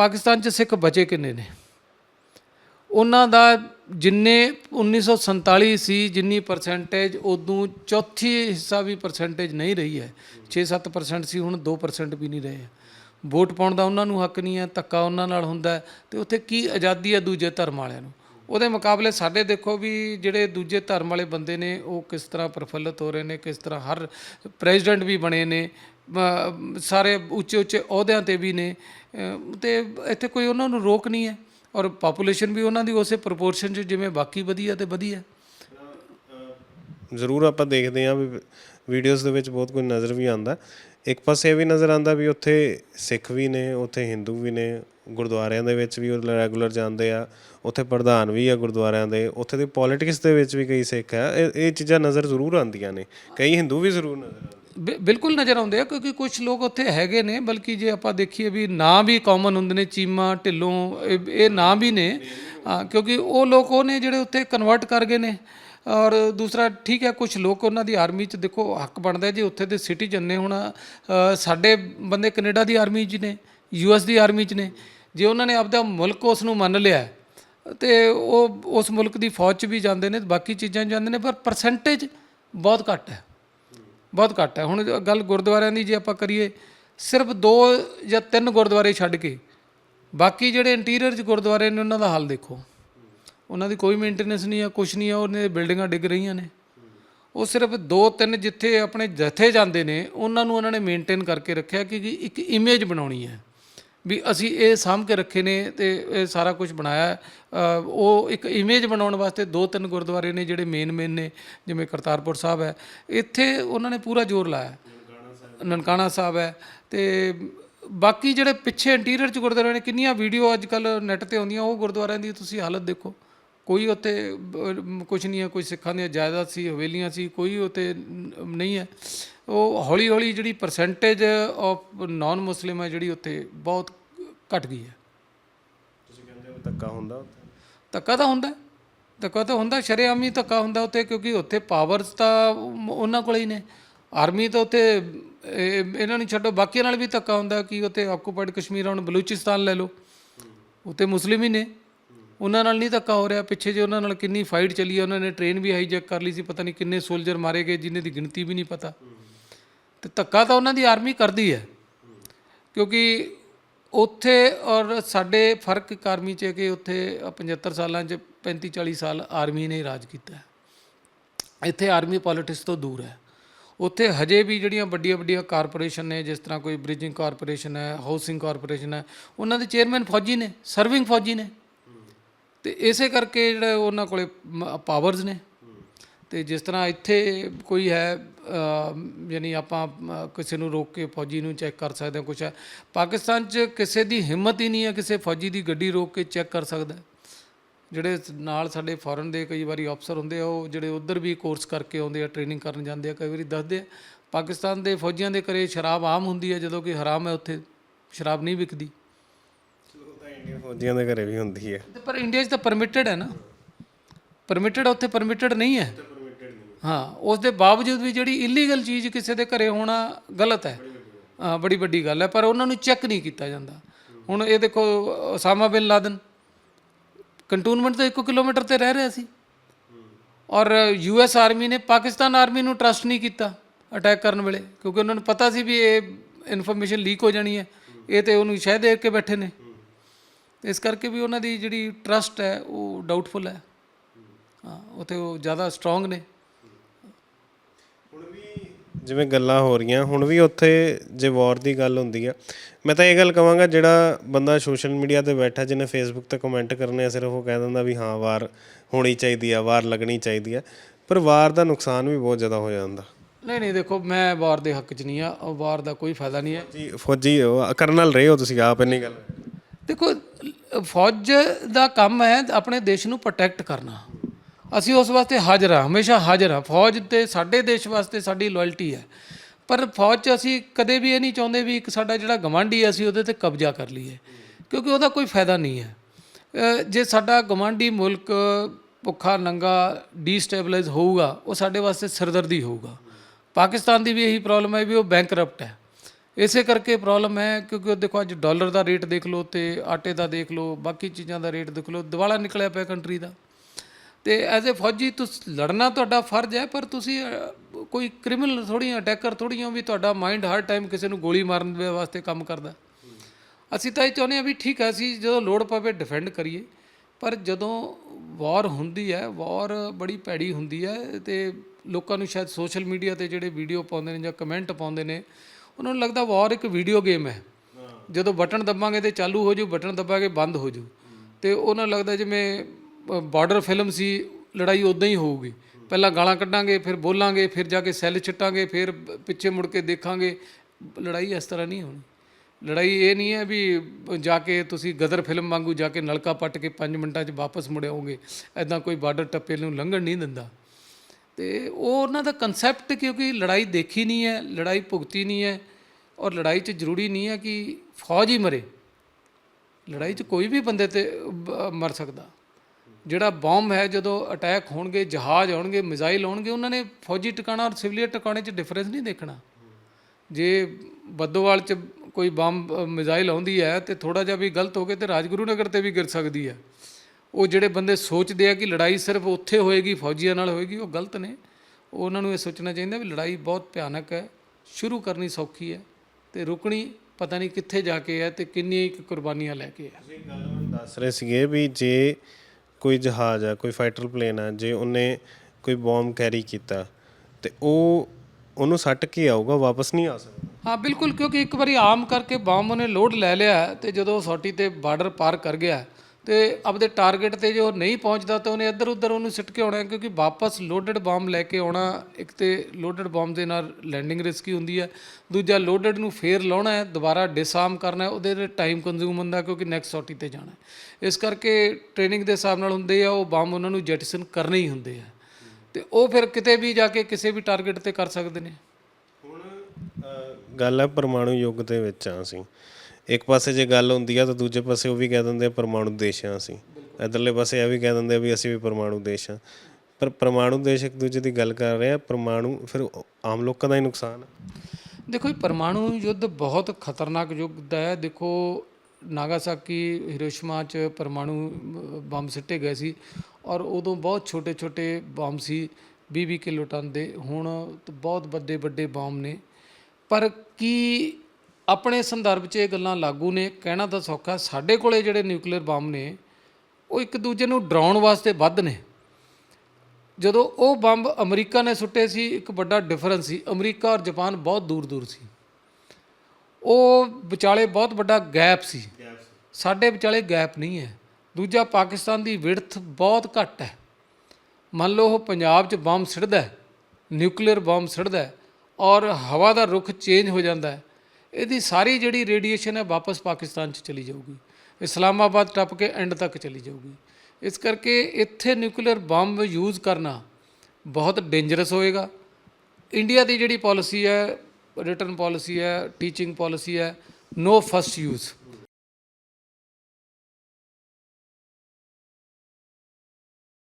ਪਾਕਿਸਤਾਨ 'ਚ ਸਿੱਖ ਬਚੇ ਕਿੰਨੇ ਨੇ? ਉਹਨਾਂ ਦਾ ਜਿੰਨੇ 1947 ਸੀ ਜਿੰਨੀ ਪਰਸੈਂਟੇਜ ਉਦੋਂ ਚੌਥੀ ਹਿੱਸਾ ਵੀ ਪਰਸੈਂਟੇਜ ਨਹੀਂ ਰਹੀ ਹੈ। 6-7% ਸੀ, ਹੁਣ 2% ਵੀ ਨਹੀਂ ਰਹੇ। ਵੋਟ ਪਾਉਣ ਦਾ ਉਹਨਾਂ ਨੂੰ ਹੱਕ ਨਹੀਂ ਹੈ, ਧੱਕਾ ਉਹਨਾਂ ਨਾਲ ਹੁੰਦਾ ਹੈ। ਤੇ ਉੱਥੇ ਕੀ ਆਜ਼ਾਦੀ ਹੈ ਦੂਜੇ ਧਰਮ ਵਾਲਿਆਂ ਨੂੰ? ਉਹਦੇ ਮੁਕਾਬਲੇ ਸਾਡੇ ਦੇਖੋ ਵੀ ਜਿਹੜੇ ਦੂਜੇ ਧਰਮ ਵਾਲੇ ਬੰਦੇ ਨੇ, ਉਹ ਕਿਸ ਤਰ੍ਹਾਂ ਪ੍ਰਫੁੱਲਤ ਹੋ ਰਹੇ ਨੇ, ਕਿਸ ਤਰ੍ਹਾਂ ਹਰ ਪ੍ਰੈਜ਼ੀਡੈਂਟ ਵੀ ਬਣੇ ਨੇ। ਸਾਰੇ ਉੱਚੇ ਉੱਚੇ ਅਹੁਦਿਆਂ ਤੇ ਵੀ ਨੇ। ਅ, ਤੇ ਇੱਥੇ ਕੋਈ ਉਹਨਾਂ ਨੂੰ ਰੋਕ ਨਹੀਂ ਹੈ। ਔਰ ਪਾਪੂਲੇਸ਼ਨ ਵੀ ਉਹਨਾਂ ਦੀ ਉਸੇ ਪ੍ਰੋਪੋਰਸ਼ਨ 'ਚ ਜਿਵੇਂ ਬਾਕੀ ਵਧੀਆ ਤੇ ਵਧੀਆ। ਜ਼ਰੂਰ ਆਪਾਂ ਦੇਖਦੇ ਹਾਂ ਵੀ ਵੀਡੀਓਜ਼ ਦੇ ਵਿੱਚ ਬਹੁਤ ਕੁਝ ਨਜ਼ਰ ਵੀ ਆਉਂਦਾ। ਇੱਕ ਪਾਸੇ ਇਹ ਵੀ ਨਜ਼ਰ ਆਉਂਦਾ ਵੀ ਉੱਥੇ ਸਿੱਖ ਵੀ ਨੇ ਉੱਥੇ ਹਿੰਦੂ ਵੀ ਨੇ ਗੁਰਦੁਆਰਿਆਂ ਦੇ ਵਿੱਚ ਵੀ ਉਹ ਰੈਗੂਲਰ ਜਾਂਦੇ ਆ ਉੱਥੇ ਪ੍ਰਧਾਨ ਵੀ ਆ ਗੁਰਦੁਆਰਿਆਂ ਦੇ ਉੱਥੇ ਦੇ ਪੋਲਿਟਿਕਸ ਦੇ ਵਿੱਚ ਵੀ ਕਈ ਸਿੱਖ ਆ। ਇਹ ਇਹ ਚੀਜ਼ਾਂ ਨਜ਼ਰ ਜ਼ਰੂਰ ਆਉਂਦੀਆਂ ਨੇ। ਕਈ ਹਿੰਦੂ ਵੀ ਜ਼ਰੂਰ ਨਜ਼ਰ ਆਉਂਦੇ ਬਿਲਕੁਲ ਨਜ਼ਰ ਆਉਂਦੇ ਆ, ਕਿਉਂਕਿ ਕੁਝ ਲੋਕ ਉੱਥੇ ਹੈਗੇ ਨੇ, ਬਲਕਿ ਜੇ ਆਪਾਂ ਦੇਖੀਏ ਵੀ ਨਾਂ ਵੀ ਕਾਮਨ ਹੁੰਦੇ ਨੇ, ਚੀਮਾ, ਢਿੱਲੋਂ, ਇਹ ਇਹ ਨਾਂ ਵੀ ਨੇ। ਕਿਉਂਕਿ ਉਹ ਲੋਕ ਉਹ ਨੇ ਜਿਹੜੇ ਉੱਥੇ ਕਨਵਰਟ ਕਰ ਗਏ ਨੇ। ਔਰ ਦੂਸਰਾ ਠੀਕ ਹੈ ਕੁਝ ਲੋਕ ਉਹਨਾਂ ਦੀ ਆਰਮੀ 'ਚ ਦੇਖੋ ਹੱਕ ਬਣਦਾ ਜੇ ਉੱਥੇ ਦੇ ਸਿਟੀਜ਼ਨ ਨੇ ਹੁਣ ਸਾਡੇ ਬੰਦੇ ਕੈਨੇਡਾ ਦੀ ਆਰਮੀ 'ਚ ਨੇ ਯੂਐਸ ਦੀ ਆਰਮੀ 'ਚ ਨੇ। ਜੇ ਉਹਨਾਂ ਨੇ ਆਪਦਾ ਮੁਲਕ ਉਸ ਨੂੰ ਮੰਨ ਲਿਆ, ਤੇ ਉਹ, ਉਸ ਮੁਲਕ ਦੀ ਫੌਜ 'ਚ ਵੀ ਜਾਂਦੇ ਨੇ, ਬਾਕੀ ਚੀਜ਼ਾਂ 'ਚ ਜਾਂਦੇ ਨੇ, ਪਰ ਪਰਸੈਂਟੇਜ ਬਹੁਤ ਘੱਟ ਹੈ। ਬਹੁਤ ਘੱਟ ਹੈ। ਹੁਣ ਗੱਲ ਗੁਰਦੁਆਰਿਆਂ ਦੀ ਜੇ ਆਪਾਂ ਕਰੀਏ, ਸਿਰਫ ਦੋ ਜਾਂ ਤਿੰਨ ਗੁਰਦੁਆਰੇ ਛੱਡ ਕੇ, ਬਾਕੀ ਜਿਹੜੇ ਇੰਟੀਰੀਅਰ ਚ ਗੁਰਦੁਆਰੇ ਨੇ, ਉਹਨਾਂ ਦਾ ਹਾਲ ਦੇਖੋ। ਉਹਨਾਂ ਦੀ ਕੋਈ ਮੇਨਟੇਨੈਂਸ ਨਹੀਂ ਆ, ਕੁਛ ਨਹੀਂ ਹੈ ਉਹਨੇ ਬਿਲਡਿੰਗਾਂ ਡਿੱਗ ਰਹੀਆਂ ਨੇ। ਉਹ ਸਿਰਫ ਦੋ ਤਿੰਨ ਜਿੱਥੇ ਆਪਣੇ ਜਥੇ ਜਾਂਦੇ ਨੇ, ਉਹਨਾਂ ਨੂੰ ਉਹਨਾਂ ਨੇ ਮੇਨਟੇਨ ਕਰਕੇ ਰੱਖਿਆ ਕਿ ਕਿ ਇੱਕ ਇਮੇਜ ਬਣਾਉਣੀ ਹੈ। ਵੀ ਅਸੀਂ ਇਹ ਸਾਂਭ ਕੇ ਰੱਖੇ ਨੇ ਤੇ ਇਹ ਸਾਰਾ ਕੁਝ ਬਣਾਇਆ ਉਹ ਇੱਕ ਇਮੇਜ ਬਣਾਉਣ ਵਾਸਤੇ ਦੋ ਤਿੰਨ ਗੁਰਦੁਆਰੇ ਨੇ ਜਿਹੜੇ ਮੇਨ ਮੇਨ ਨੇ, ਜਿਵੇਂ ਕਰਤਾਰਪੁਰ ਸਾਹਿਬ ਹੈ। ਇੱਥੇ ਉਹਨਾਂ ਨੇ ਪੂਰਾ ਜ਼ੋਰ ਲਾਇਆ। ਨਨਕਾਣਾ ਸਾਹਿਬ ਹੈ ਤੇ ਬਾਕੀ ਜਿਹੜੇ ਪਿੱਛੇ ਇੰਟੀਰੀਅਰ ਚ ਗੁਰਦੁਆਰੇ ਨੇ, ਕਿੰਨੀਆਂ ਵੀਡੀਓ ਅੱਜ ਕੱਲ ਨੈਟ ਤੇ ਆਉਂਦੀਆਂ, ਉਹ ਗੁਰਦੁਆਰਿਆਂ ਦੀ ਤੁਸੀਂ ਹਾਲਤ ਦੇਖੋ। ਕੋਈ ਉੱਥੇ ਕੁਝ ਨਹੀਂ ਹੈ, ਕੋਈ ਸਿੱਖਾਂ ਦੀਆਂ ਜਾਇਦਾਦ ਸੀ, ਹਵੇਲੀਆਂ ਸੀ, ਕੋਈ ਉੱਥੇ ਨਹੀਂ ਹੈ। ਉਹ ਹੌਲੀ ਹੌਲੀ ਜਿਹੜੀ ਪਰਸੈਂਟੇਜ ਆਫ ਨਾਨ ਮੁਸਲਿਮ ਹੈ ਜਿਹੜੀ ਉੱਥੇ ਬਹੁਤ ਘਟ ਗਈ ਹੈ। ਤੁਸੀਂ ਕਹਿੰਦੇ ਹੋ ਧੱਕਾ ਹੁੰਦਾ ਧੱਕਾ ਤਾਂ ਹੁੰਦਾ। ਧੱਕਾ ਤਾਂ ਹੁੰਦਾ ਸ਼ਰੇਆਮ ਹੀ ਧੱਕਾ ਹੁੰਦਾ ਉੱਥੇ ਕਿਉਂਕਿ ਉੱਥੇ ਪਾਵਰਸ ਤਾਂ ਉਹ- ਉਹਨਾਂ ਕੋਲ ਹੀ ਨੇ। ਆਰਮੀ ਤਾਂ ਉੱਥੇ ਇਹ- ਇਹਨਾਂ ਨੂੰ ਛੱਡੋ ਬਾਕੀਆਂ ਨਾਲ ਵੀ ਧੱਕਾ ਹੁੰਦਾ ਕਿ ਉੱਥੇ ਆਕੂਪਾਈਡ ਕਸ਼ਮੀਰ ਹੁਣ ਬਲੂਚਿਸਤਾਨ ਲੈ ਲਓ। ਉੱਥੇ ਮੁਸਲਿਮ ਹੀ ਨੇ। ਉਹਨਾਂ ਨਾਲ ਨਹੀਂ ਧੱਕਾ ਹੋ ਰਿਹਾ। ਪਿੱਛੇ ਜੇ ਉਹਨਾਂ ਨਾਲ ਕਿੰਨੀ ਫਾਈਟ ਚੱਲੀ ਹੈ ਉਹਨਾਂ ਨੇ ਟ੍ਰੇਨ ਵੀ ਹਾਈਜੈਕ ਕਰ ਲਈ ਸੀ ਪਤਾ ਨਹੀਂ ਕਿੰਨੇ ਸੋਲਜਰ ਮਾਰੇ ਗਏ ਜਿਨ੍ਹਾਂ ਦੀ ਗਿਣਤੀ ਵੀ ਨਹੀਂ ਪਤਾ। ਤੇ ਧੱਕਾ ਤਾਂ ਉਹਨਾਂ ਦੀ ਆਰਮੀ ਕਰਦੀ ਹੈ। ਕਿਉਂਕਿ ਉੱਥੇ ਔਰ ਸਾਡੇ ਫ਼ਰਕ ਇੱਕ ਆਰਮੀ 'ਚ ਹੈ ਕਿ ਉੱਥੇ 75 ਸਾਲਾਂ 'ਚ 35 40 ਸਾਲ ਆਰਮੀ ਨੇ ਰਾਜ ਕੀਤਾ ਇੱਥੇ ਆਰਮੀ ਪੋਲਿਟਿਕਸ ਤੋਂ ਦੂਰ ਹੈ। ਉੱਥੇ ਹਜੇ ਵੀ ਜਿਹੜੀਆਂ ਵੱਡੀਆਂ ਵੱਡੀਆਂ ਕਾਰਪੋਰੇਸ਼ਨ ਨੇ, ਜਿਸ ਤਰ੍ਹਾਂ ਕੋਈ ਬ੍ਰਿਜਿੰਗ ਕਾਰਪੋਰੇਸ਼ਨ ਹੈ, ਹਾਊਸਿੰਗ ਕਾਰਪੋਰੇਸ਼ਨ ਹੈ, ਉਹਨਾਂ ਦੇ ਚੇਅਰਮੈਨ ਫੌਜੀ ਨੇ, ਸਰਵਿੰਗ ਫੌਜੀ ਨੇ। ਤੇ ਇਸੇ ਕਰਕੇ ਜਿਹੜਾ ਉਹਨਾਂ ਕੋਲੇ ਪਾਵਰਸ ਨੇ। ਤੇ ਜਿਸ ਤਰ੍ਹਾਂ ਇੱਥੇ ਕੋਈ ਹੈ ਯਾਨੀ ਆਪਾਂ ਕਿਸੇ ਨੂੰ ਰੋਕ ਕੇ ਫੌਜੀ ਨੂੰ ਚੈੱਕ ਕਰ ਸਕਦੇ ਹਾਂ ਕੁਛ ਹੈ। ਪਾਕਿਸਤਾਨ 'ਚ ਕਿਸੇ ਦੀ ਹਿੰਮਤ ਹੀ ਨਹੀਂ ਹੈ ਕਿਸੇ ਫੌਜੀ ਦੀ ਗੱਡੀ ਰੋਕ ਕੇ ਚੈੱਕ ਕਰ ਸਕਦਾ। ਜਿਹੜੇ ਨਾਲ ਸਾਡੇ ਫੋਰਨ ਦੇ ਕਈ ਵਾਰੀ ਅਫਸਰ ਹੁੰਦੇ ਆ ਉਹ ਜਿਹੜੇ ਉਧਰ ਵੀ ਕੋਰਸ ਕਰਕੇ ਆਉਂਦੇ ਆ ਟ੍ਰੇਨਿੰਗ ਕਰਨ ਜਾਂਦੇ ਆ ਕਈ ਵਾਰੀ ਦੱਸਦੇ ਆ। ਪਾਕਿਸਤਾਨ ਦੇ ਫੌਜੀਆਂ ਦੇ ਘਰੇ ਸ਼ਰਾਬ ਆਮ ਹੁੰਦੀ ਹੈ ਜਦੋਂ ਕਿ ਹਰਾਮ ਹੈ ਉੱਥੇ ਸ਼ਰਾਬ ਨਹੀਂ ਵਿਕਦੀ। ਫੌਜੀਆਂ ਦੇ ਘਰੇ ਵੀ ਹੁੰਦੀ ਹੈ। ਪਰ ਇੰਡੀਆ 'ਚ ਤਾਂ ਪਰਮਿਟਡ ਹੈ ਨਾ। ਪਰਮਿਟਡ ਉੱਥੇ ਪਰਮਿਟਡ ਨਹੀਂ ਹੈ। ਹਾਂ ਉਸ ਦੇ ਬਾਵਜੂਦ ਵੀ ਜਿਹੜੀ ਇਲੀਗਲ ਚੀਜ਼ ਕਿਸੇ ਦੇ ਘਰੇ ਹੋਣਾ ਗਲਤ ਹੈ। ਹਾਂ, ਬੜੀ ਵੱਡੀ ਗੱਲ ਹੈ, ਪਰ ਉਹਨਾਂ ਨੂੰ ਚੈੱਕ ਨਹੀਂ ਕੀਤਾ ਜਾਂਦਾ। ਹੁਣ ਇਹ ਦੇਖੋ, ਉਸਾਮਾ ਬਿਨ ਲਾਦਨ ਕੰਟੋਨਮੈਂਟ ਤੋਂ 1 ਕਿਲੋਮੀਟਰ ਤੇ ਰਹਿ ਰਿਹਾ ਸੀ। ਔਰ ਯੂ ਯੂਐਸ ਆਰਮੀ ਨੇ ਪਾਕਿਸਤਾਨ ਆਰਮੀ ਨੂੰ ਟਰਸਟ ਨਹੀਂ ਕੀਤਾ ਅਟੈਕ ਕਰਨ ਵੇਲੇ, ਕਿਉਂਕਿ ਉਹਨਾਂ ਨੂੰ ਪਤਾ ਸੀ ਵੀ ਇਹ ਇਨਫੋਰਮੇਸ਼ਨ ਲੀਕ ਹੋ ਜਾਣੀ ਹੈ। ਇਹ ਤੇ ਉਹਨੂੰ ਸ਼ਹਿ ਦੇ ਕੇ ਬੈਠੇ ਨੇ। ਇਸ ਕਰਕੇ ਵੀ ਉਹਨਾਂ ਦੀ ਜਿਹੜੀ ਟਰਸਟ ਹੈ, ਉਹ ਡਾਊਟਫੁਲ ਹੈ। ਹਾਂ, ਉਥੇ ਉਹ ਜ਼ਿਆਦਾ ਸਟਰੋਂਗ ਨੇ। ਜਿਵੇਂ ਗੱਲਾਂ ਹੋ ਰਹੀਆਂ ਹੁਣ ਵੀ ਉੱਥੇ ਜੇ ਵਾਰ ਦੀ ਗੱਲ ਹੁੰਦੀ ਆ ਮੈਂ ਤਾਂ ਇਹ ਗੱਲ ਕਵਾਂਗਾ ਜਿਹੜਾ ਬੰਦਾ ਸੋਸ਼ਲ ਮੀਡੀਆ ਤੇ ਬੈਠਾ ਜਿਹਨੇ ਫੇਸਬੁੱਕ ਤੇ ਕਮੈਂਟ ਕਰਨੇ ਆ ਸਿਰਫ ਉਹ ਕਹਿ ਦਿੰਦਾ ਵੀ ਹਾਂ ਵਾਰ ਹੋਣੀ ਚਾਹੀਦੀ ਆ ਵਾਰ ਲੱਗਣੀ ਚਾਹੀਦੀ ਆ ਪਰ ਵਾਰ ਦਾ ਨੁਕਸਾਨ ਵੀ ਬਹੁਤ ਜ਼ਿਆਦਾ ਹੋ ਜਾਂਦਾ। ਨਹੀਂ ਨਹੀਂ ਦੇਖੋ ਮੈਂ ਵਾਰ ਦੇ ਹੱਕ 'ਚ ਨਹੀਂ ਆ ਵਾਰ ਦਾ ਕੋਈ ਫਾਇਦਾ ਨਹੀਂ ਹੈ। ਜੀ ਫੌਜੀ ਕਰਨਲ ਰਹੇ ਹੋ ਤੁਸੀਂ ਆਪ ਇੰਨੀ ਗੱਲ? ਦੇਖੋ ਫੌਜ ਦਾ ਕੰਮ ਹੈ ਆਪਣੇ ਦੇਸ਼ ਨੂੰ ਪ੍ਰੋਟੈਕਟ ਕਰਨਾ। ਅਸੀਂ ਉਸ ਵਾਸਤੇ ਹਾਜ਼ਰ ਹਾਂ, ਹਮੇਸ਼ਾ ਹਾਜ਼ਰ ਹਾਂ। ਫੌਜ ਤੇ, ਸਾਡੇ ਦੇਸ਼ ਵਾਸਤੇ ਸਾਡੀ ਲਾਇਲਟੀ ਹੈ। ਪਰ ਫੌਜ 'ਚ ਅਸੀਂ ਕਦੇ ਵੀ ਇਹ ਨਹੀਂ ਚਾਹੁੰਦੇ ਵੀ ਇੱਕ ਸਾਡਾ ਜਿਹੜਾ ਗਵਾਂਢੀ ਹੈ, ਅਸੀਂ ਉਹਦੇ ਤੇ ਕਬਜ਼ਾ ਕਰ ਲਈਏ। ਕਿਉਂਕਿ ਉਹਦਾ ਕੋਈ ਫਾਇਦਾ ਨਹੀਂ ਹੈ। ਜੇ ਸਾਡਾ ਗਵਾਂਢੀ ਮੁਲਕ ਭੁੱਖਾ, ਨੰਗਾ ਡੀਸਟੇਬਲਾਈਜ਼ ਹੋਊਗਾ, ਉਹ ਸਾਡੇ ਵਾਸਤੇ ਸਿਰਦਰਦੀ ਹੋਊਗਾ। ਪਾਕਿਸਤਾਨ ਦੀ ਵੀ ਇਹੀ ਪ੍ਰੋਬਲਮ ਹੈ ਵੀ ਉਹ ਬੈਂਕਰਪਟ ਹੈ। ਇਸੇ ਕਰਕੇ ਪ੍ਰੋਬਲਮ ਹੈ ਕਿਉਂਕਿ ਉਹ ਦੇਖੋ, ਅੱਜ ਡਾਲਰ ਦਾ ਰੇਟ ਦੇਖ ਲਓ ਤੇ ਆਟੇ ਦਾ ਦੇਖ ਲਓ, ਬਾਕੀ ਚੀਜ਼ਾਂ ਦਾ ਰੇਟ ਦੇਖ ਲਓ ਦਿਵਾਲਾ ਨਿਕਲਿਆ ਪਿਆ ਕੰਟਰੀ ਦਾ। ਤੇ ਐਜ਼ ਅ ਫੌਜੀ ਤੁਸੀਂ ਲੜਨਾ ਤੁਹਾਡਾ ਫਰਜ਼ ਹੈ ਪਰ ਤੁਸੀਂ ਕੋਈ ਕ੍ਰਿਮੀਨਲ ਥੋੜ੍ਹੀ ਅਟੈਕਰ ਥੋੜ੍ਹੀ ਹੋ ਵੀ ਤੁਹਾਡਾ ਮਾਈਂਡ ਹਰ ਟਾਈਮ ਕਿਸੇ ਨੂੰ ਗੋਲੀ ਮਾਰਨ ਦੇ ਵਾਸਤੇ ਕੰਮ ਕਰਦਾ। ਅਸੀਂ ਤਾਂ ਇਹ ਚਾਹੁੰਦੇ ਹਾਂ ਵੀ ਠੀਕ ਹੈ ਅਸੀਂ ਜਦੋਂ ਲੋੜ ਪਵੇ ਡਿਫੈਂਡ ਕਰੀਏ ਪਰ ਜਦੋਂ ਵਾਰ ਹੁੰਦੀ ਹੈ ਵਾਰ ਬੜੀ ਭੈੜੀ ਹੁੰਦੀ ਹੈ ਤੇ ਲੋਕਾਂ ਨੂੰ ਸ਼ਾਇਦ ਸੋਸ਼ਲ ਮੀਡੀਆ ਤੇ ਜਿਹੜੇ ਵੀਡੀਓ ਪਾਉਂਦੇ ਨੇ ਜਾਂ ਕਮੈਂਟ ਪਾਉਂਦੇ ਨੇ ਉਹਨਾਂ ਨੂੰ ਲੱਗਦਾ ਵਾਰ ਇੱਕ ਵੀਡੀਓ ਗੇਮ ਹੈ। ਜਦੋਂ ਬਟਨ ਦਬਾਵਾਂਗੇ ਤੇ ਚਾਲੂ ਹੋ ਜੂ ਬਟਨ ਦਬਾਗੇ ਬੰਦ ਹੋ ਜੂ। ਤੇ ਉਹਨਾਂ ਨੂੰ ਲੱਗਦਾ ਜਿਵੇਂ ਬਾਰਡਰ ਫਿਲਮ ਸੀ, ਲੜਾਈ ਉਦਾਂ ਹੀ ਹੋਊਗੀ। ਪਹਿਲਾਂ ਗਾਲਾਂ ਕੱਢਾਂਗੇ, ਫਿਰ ਬੋਲਾਂਗੇ, ਫਿਰ ਜਾ ਕੇ ਸੈੱਲ ਛਿੱਟਾਂਗੇ, ਫਿਰ ਪਿੱਛੇ ਮੁੜ ਕੇ ਦੇਖਾਂਗੇ। ਲੜਾਈ ਇਸ ਤਰ੍ਹਾਂ ਨਹੀਂ ਹੋਣੀ। ਲੜਾਈ ਇਹ ਨਹੀਂ ਹੈ ਵੀ ਜਾ ਕੇ ਤੁਸੀਂ ਗਦਰ ਫਿਲਮ ਵਾਂਗੂ ਜਾ ਕੇ ਨਲਕਾ ਪੱਟ ਕੇ 5 ਮਿੰਟਾਂ 'ਚ ਵਾਪਸ ਮੁੜ ਆਓਗੇ। ਐਦਾਂ ਕੋਈ ਬਾਰਡਰ ਟੱਪੇ ਨੂੰ ਲੰਘਣ ਨਹੀਂ ਦਿੰਦਾ। ਤੇ ਉਹ ਉਹਨਾਂ ਦਾ ਕਨਸੈਪਟ ਕਿਉਂਕਿ ਲੜਾਈ ਦੇਖੀ ਨਹੀਂ ਹੈ, ਲੜਾਈ ਭੁਗਤੀ ਨਹੀਂ ਹੈ ਔਰ ਲੜਾਈ 'ਚ ਜ਼ਰੂਰੀ ਨਹੀਂ ਹੈ ਕਿ ਫੌਜ ਹੀ ਮਰੇ। ਲੜਾਈ 'ਚ ਕੋਈ ਵੀ ਬੰਦੇ ਤੇ ਮਰ ਸਕਦਾ। ਜਿਹੜਾ ਬੰਬ ਹੈ ਜਦੋਂ ਅਟੈਕ ਹੋਣਗੇ ਜਹਾਜ਼ ਆਉਣਗੇ ਮਿਜ਼ਾਈਲ ਆਉਣਗੇ ਉਹਨਾਂ ਨੇ ਫੌਜੀ ਟਿਕਾਣਾ ਔਰ ਸਿਵਲੀਅਨ ਟਿਕਾਣੇ 'ਚ ਡਿਫਰੈਂਸ ਨਹੀਂ ਦੇਖਣਾ। ਜੇ ਬੱਦੋਵਾਲ 'ਚ ਕੋਈ ਬੰਬ ਅ, ਮਿਜ਼ਾਈਲ ਆਉਂਦੀ ਹੈ ਤੇ ਥੋੜਾ ਜਿਹਾ ਵੀ ਗਲਤ ਹੋ ਕੇ ਤੇ ਰਾਜਗੁਰੂ ਨਗਰ ਤੇ ਵੀ ਗਿਰ ਸਕਦੀ ਹੈ। ਉਹ ਜਿਹੜੇ ਬੰਦੇ ਸੋਚਦੇ ਆ ਕਿ ਲੜਾਈ ਸਿਰਫ ਉੱਥੇ ਹੋਏਗੀ ਫੌਜੀਆਂ ਨਾਲ ਹੋਏਗੀ ਉਹ ਗਲਤ ਨੇ। ਉਹਨਾਂ ਨੂੰ ਇਹ ਸੋਚਣਾ ਚਾਹੀਦਾ ਵੀ ਲੜਾਈ ਬਹੁਤ ਭਿਆਨਕ ਹੈ ਸ਼ੁਰੂ ਕਰਨੀ ਸੌਖੀ ਹੈ ਤੇ ਰੁਕਣੀ ਪਤਾ ਨਹੀਂ ਕਿੱਥੇ ਜਾ ਕੇ ਹੈ ਤੇ ਕਿੰਨੀਆਂ ਕੁ ਕੁਰਬਾਨੀਆਂ ਲੈ ਕੇ ਹੈ। ਤੁਸੀਂ ਗੱਲ ਦੱਸ ਰਹੇ ਸੀਗੇ ਵੀ ਜੇ ਕੋਈ ਜਹਾਜ਼ ਆ, ਕੋਈ ਫਾਈਟਰ ਪਲੇਨ ਆ, ਜੇ ਉਹਨੇ ਕੋਈ ਬੰਬ ਕੈਰੀ ਕੀਤਾ, ਤੇ ਉਹ ਉਹਨੂੰ ਸੱਟ ਕੇ ਆਊਗਾ, ਵਾਪਸ ਨਹੀਂ ਆ ਸਕਦਾ। ਹਾਂ, ਬਿਲਕੁਲ, ਕਿਉਂਕਿ ਇੱਕ ਵਾਰੀ ਆਮ ਕਰਕੇ ਬੰਬ ਉਹਨੇ ਲੋਡ ਲੈ ਲਿਆ ਹੈ ਤੇ ਜਦੋਂ ਸੌਟੀ ਤੇ ਬਾਰਡਰ ਪਾਰ ਕਰ ਗਿਆ ਤੇ ਆਪਦੇ ਟਾਰਗੇਟ ਤੇ ਜੇ ਉਹ ਨਹੀਂ ਪਹੁੰਚਦਾ ਤਾਂ ਉਹਨੇ ਇੱਧਰ ਉੱਧਰ ਉਹਨੂੰ ਸਿੱਟ ਕੇ ਆਉਣਾ ਕਿਉਂਕਿ ਵਾਪਸ ਲੋਡਡ ਬੰਬ ਲੈ ਕੇ ਆਉਣਾ ਇੱਕ ਤੇ ਲੋਡਡ ਬੰਬ ਦੇ ਨਾਲ ਲੈਂਡਿੰਗ ਰਿਸਕੀ ਹੁੰਦੀ ਹੈ। ਦੂਜਾ ਲੋਡਡ ਨੂੰ ਫੇਰ ਲਾਉਣਾ ਹੈ, ਦੁਬਾਰਾ ਡਿਸਆਰਮ ਕਰਨਾ ਹੈ, ਉਹਦੇ ਤੇ ਟਾਈਮ ਕੰਜ਼ਿਊਮ ਹੁੰਦਾ ਕਿਉਂਕਿ ਨੈਕਸਟ ਸੌਟੀ ਤੇ ਜਾਣਾ ਇਸ ਕਰਕੇ ਟ੍ਰੇਨਿੰਗ ਦੇ ਹਿਸਾਬ ਨਾਲ ਹੁੰਦੇ ਆ, ਉਹ ਬੰਬ ਉਹਨਾਂ ਨੂੰ ਜੈਟਸਨ ਕਰਨੇ ਹੀ ਹੁੰਦੇ ਆ। ਤੇ ਉਹ ਫਿਰ ਕਿਤੇ ਵੀ ਜਾ ਕੇ ਕਿਸੇ ਵੀ ਟਾਰਗੇਟ ਤੇ ਕਰ ਸਕਦੇ ਨੇ। ਹੁਣ ਗੱਲ ਹੈ ਪਰਮਾਣੂ ਯੁੱਗ ਦੇ ਵਿੱਚ ਆ ਅਸੀਂ। ਇੱਕ ਪਾਸੇ ਜੇ ਗੱਲ ਹੁੰਦੀ ਆ ਤਾਂ ਦੂਜੇ ਪਾਸੇ ਉਹ ਵੀ ਕਹਿ ਦਿੰਦੇ ਆ ਪਰਮਾਣੂ ਦੇਸ਼ ਆ ਅਸੀਂ। ਇਧਰਲੇ ਪਾਸੇ ਇਹ ਵੀ ਕਹਿ ਦਿੰਦੇ ਆ ਵੀ ਅਸੀਂ ਵੀ ਪਰਮਾਣੂ ਦੇਸ਼ ਆ। ਪਰ ਪਰਮਾਣੂ ਦੇਸ਼ ਇੱਕ ਦੂਜੇ ਦੀ ਗੱਲ ਕਰ ਰਹੇ ਆ, ਪਰਮਾਣੂ ਫਿਰ ਆਮ ਲੋਕਾਂ ਦਾ ਹੀ ਨੁਕਸਾਨ ਦੇਖੋ ਇਹ ਪਰਮਾਣੂ ਯੁੱਧ ਬਹੁਤ ਖਤਰਨਾਕ ਯੁੱਧ ਹੈ। ਦੇਖੋ, ਨਾਗਾਸਾਕੀ, ਹਿਰੋਸ਼ਿਮਾ ਚ ਪਰਮਾਣੂ ਬੰਬ ਸਿੱਟੇ ਗਏ ਸੀ ਔਰ ਉਦੋਂ ਬਹੁਤ ਛੋਟੇ ਛੋਟੇ ਬੰਬ ਸੀ 20-20 ਕਿਲੋ ਟਨ ਦੇ। ਹੁਣ ਬਹੁਤ ਵੱਡੇ ਵੱਡੇ ਬੰਬ ਨੇ। ਪਰ ਕੀ ਆਪਣੇ ਸੰਦਰਭ 'ਚ ਇਹ ਗੱਲਾਂ ਲਾਗੂ ਨੇ, ਕਹਿਣਾ ਤਾਂ ਸੌਖਾ, ਸਾਡੇ ਕੋਲੇ ਜਿਹੜੇ ਨਿਊਕਲੀਅਰ ਬੰਬ ਨੇ, ਉਹ ਇੱਕ ਦੂਜੇ ਨੂੰ ਡਰਾਉਣ ਵਾਸਤੇ ਵੱਧ ਨੇ। ਜਦੋਂ ਉਹ ਬੰਬ ਅਮਰੀਕਾ ਨੇ ਸੁੱਟੇ ਸੀ, ਇੱਕ ਵੱਡਾ ਡਿਫਰੈਂਸ ਸੀ, ਅਮਰੀਕਾ ਔਰ ਜਾਪਾਨ ਬਹੁਤ ਦੂਰ ਦੂਰ ਸੀ। ਉਹ ਵਿਚਾਲੇ ਬਹੁਤ ਵੱਡਾ ਗੈਪ ਸੀ। ਸਾਡੇ ਵਿਚਾਲੇ ਗੈਪ ਨਹੀਂ ਹੈ। ਦੂਜਾ ਪਾਕਿਸਤਾਨ ਦੀ ਵਿੜਥ ਬਹੁਤ ਘੱਟ ਹੈ। ਮੰਨ ਲਓ ਉਹ ਪੰਜਾਬ 'ਚ ਬੰਬ ਸਿੱਟਦਾ ਨਿਊਕਲੀਅਰ ਬੰਬ ਸਿੱਟਦਾ ਔਰ ਹਵਾ ਦਾ ਰੁਖ ਚੇਂਜ ਹੋ ਜਾਂਦਾ ਹੈ ਇਹਦੀ ਸਾਰੀ ਜਿਹੜੀ ਰੇਡੀਏਸ਼ਨ ਹੈ ਵਾਪਸ ਪਾਕਿਸਤਾਨ 'ਚ ਚਲੀ ਜਾਊਗੀ। ਇਸਲਾਮਾਬਾਦ ਟੱਪ ਕੇ ਐਂਡ ਤੱਕ ਚਲੀ ਜਾਊਗੀ। ਇਸ ਕਰਕੇ ਇੱਥੇ ਨਿਊਕਲੀਅਰ ਬੰਬ ਯੂਜ਼ ਕਰਨਾ ਬਹੁਤ ਡੇਂਜਰਸ ਹੋਏਗਾ। ਇੰਡੀਆ ਦੀ ਜਿਹੜੀ ਪਾਲਿਸੀ ਹੈ ਰਿਟਰਨ ਪਾਲਿਸੀ ਹੈ ਟੀਚਿੰਗ ਪਾਲਿਸੀ ਹੈ ਨੋ ਫਸਟ ਯੂਜ਼